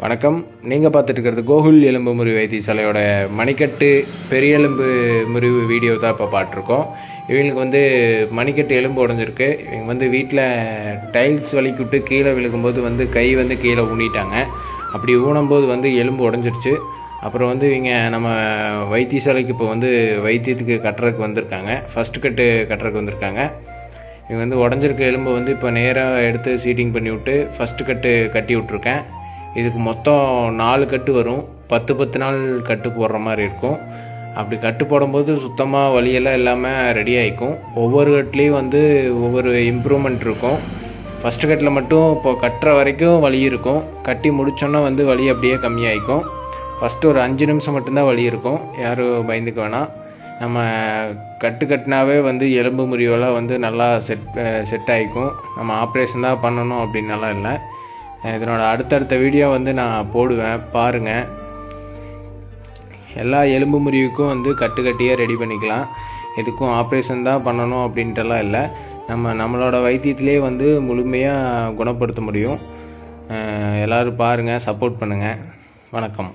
வணக்கம். நீங்கள் பார்த்துட்டு இருக்கிறது கோகுல் எலும்பு முறிவு வைத்தியசாலையோட மணிக்கட்டு பெரிய எலும்பு முறிவு வீடியோ தான் இப்போ பார்த்துருக்கோம். இவங்களுக்கு வந்து மணிக்கட்டு எலும்பு உடஞ்சிருக்கு. இவங்க வந்து வீட்டில் டைல்ஸ் வலிக்கிட்டு கீழே விழுகும்போது வந்து கை வந்து கீழே ஊனிட்டாங்க. அப்படி ஊனும்போது வந்து எலும்பு உடஞ்சிருச்சு. அப்புறம் வந்து இவங்க நம்ம வைத்தியசாலைக்கு இப்போ வந்து வைத்தியத்துக்கு கட்டுறதுக்கு வந்திருக்காங்க. ஃபஸ்ட்டு கட்டு கட்டுறதுக்கு வந்திருக்காங்க. இவங்க வந்து உடஞ்சிருக்க எலும்பை வந்து இப்போ நேராக எடுத்து சீட்டிங் பண்ணி விட்டு ஃபஸ்ட்டு கட்டு கட்டி விட்ருக்கேன் இதுக்கு மொத்தம் நாலு கட்டு வரும். பத்து பத்து நாள் கட்டு போடுற மாதிரி இருக்கும். அப்படி கட்டு போடும்போது சுத்தமாக வலியெல்லாம் இல்லாமல் ரெடி ஆகிக்கும் ஒவ்வொரு கட்லேயும் வந்து ஒவ்வொரு இம்ப்ரூவ்மெண்ட் இருக்கும். ஃபஸ்ட்டு கட்டில் மட்டும் இப்போ கட்டுற வரைக்கும் வலி இருக்கும். கட்டி முடித்தோன்னா வந்து வலி அப்படியே கம்மியாகிக்கும் ஃபஸ்ட்டு ஒரு அஞ்சு நிமிஷம் மட்டும்தான் வலி இருக்கும். யாரும் பயந்துக்க வேணாம். நம்ம கட்டு கட்டினாவே வந்து எலும்பு முறிவெல்லாம் வந்து நல்லா செட் செட் ஆகிக்கும் நம்ம ஆப்ரேஷன் தான் பண்ணணும் அப்படின்னலாம் இல்லை. இதனோட அடுத்தடுத்த வீடியோ வந்து நான் போடுவேன் பாருங்கள் எல்லா எலும்பு முறிவுக்கும் வந்து கட்டு ரெடி பண்ணிக்கலாம். எதுக்கும் ஆப்ரேஷன் தான் பண்ணணும் அப்படின்ட்டுலாம் இல்லை. நம்ம நம்மளோட வைத்தியத்திலே வந்து முழுமையாக குணப்படுத்த முடியும். எல்லோரும் பாருங்கள் சப்போர்ட் பண்ணுங்கள் வணக்கம்.